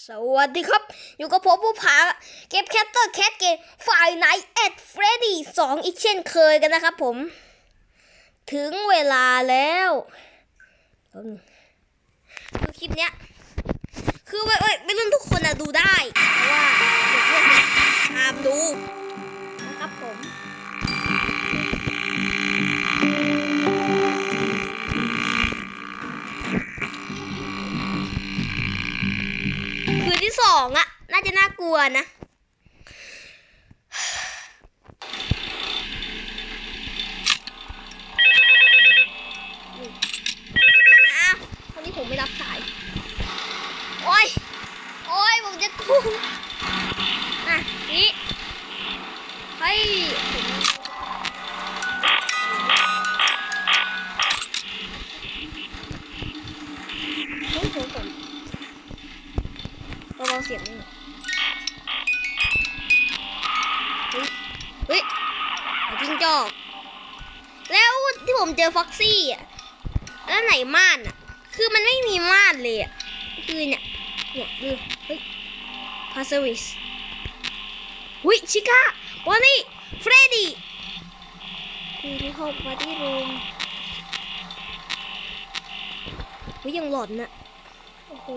สวัสดีครับ อยู่กับผมผู้ผาเกมแคตเตอร์แคทเกมฝ่ายไหนแอดเฟรดดี้สองอีกเช่นเคยกันนะครับผม ถึงเวลาแล้วคือคลิปเนี้ย คือไม่ไม่ไม่รุ่นทุกคนอะดูได้เพราะว่าเด็กเรื่องเนี้ยห้ามดู นะครับผม ที่สองอะน่าจะน่ากลัวนะอ้าวคนนี้ผมไม่รับสาย โอ้ย โอ้ย ผมจะกู้อะนี่เฮ้ยผม สียงเฮ้ยเฮ้ยจิ้งจอก แล้วที่ผมเจอฟ็อกซี่อะ แล้วไหนม่านอะ คือมันไม่มีม่านเลยอะ คือเนี่ยเนี่ยดูเฮ้ยพาสวิสวิชิก้าบอนนี่เฟรดดี้คือที่ห้องปาร์ตี้รูมวิยังหลอนน่ะโอ้โห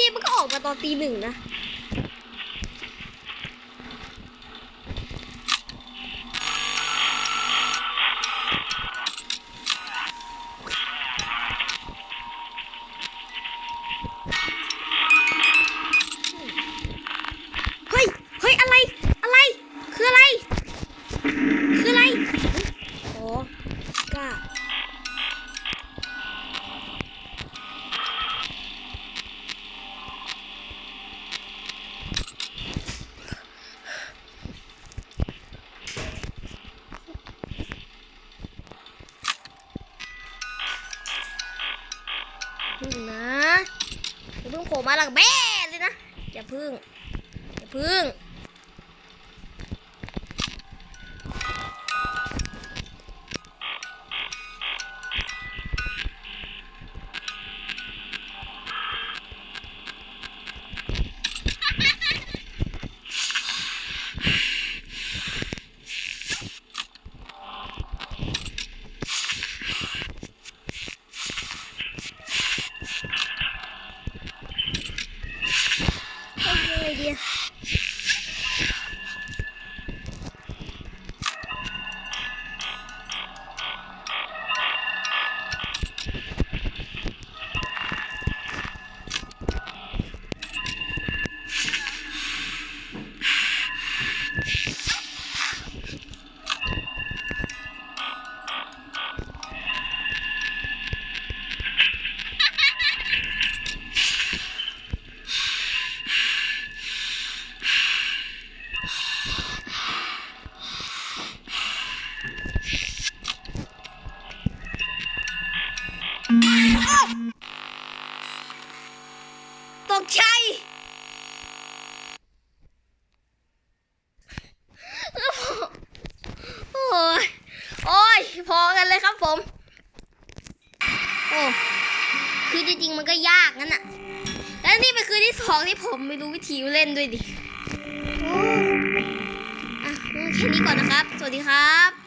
ทีมันก็ออกมาตอนตีหนึ่งนะเฮ้ยเฮ้ยอะไรอะไรคืออะไร คืออะไร อ๋อกล้า พึ่งนะอย่าพึ่งโผล่มาหลังแม่เลยนะอย่าพึ่งอย่าพึ่ง ฮ้ กใจโอ้ยโอ้ยพอกันเลยครับผม โอ้คือจริงๆมันก็ยากงั้นน่ะแล้วนี่เป็นคืนที่สองที่ผมไม่รู้วิธีเล่นด้วยดิ โอ้อะแค่นี้ก่อนนะครับ สวัสดีครับ